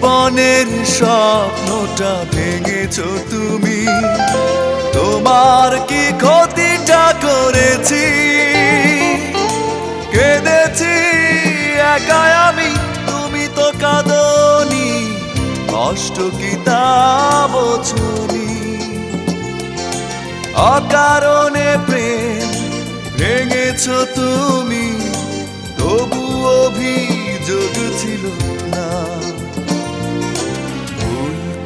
জীবনের স্বপ্নটা ভেঙেছ তুমি। তোমার কি ক্ষতিটা করেছি? কেঁদেছি, একাই আমি, তুমি তো কাঁদনি। কষ্ট কি তা অকারণে প্রেম ভেঙেছ তুমি।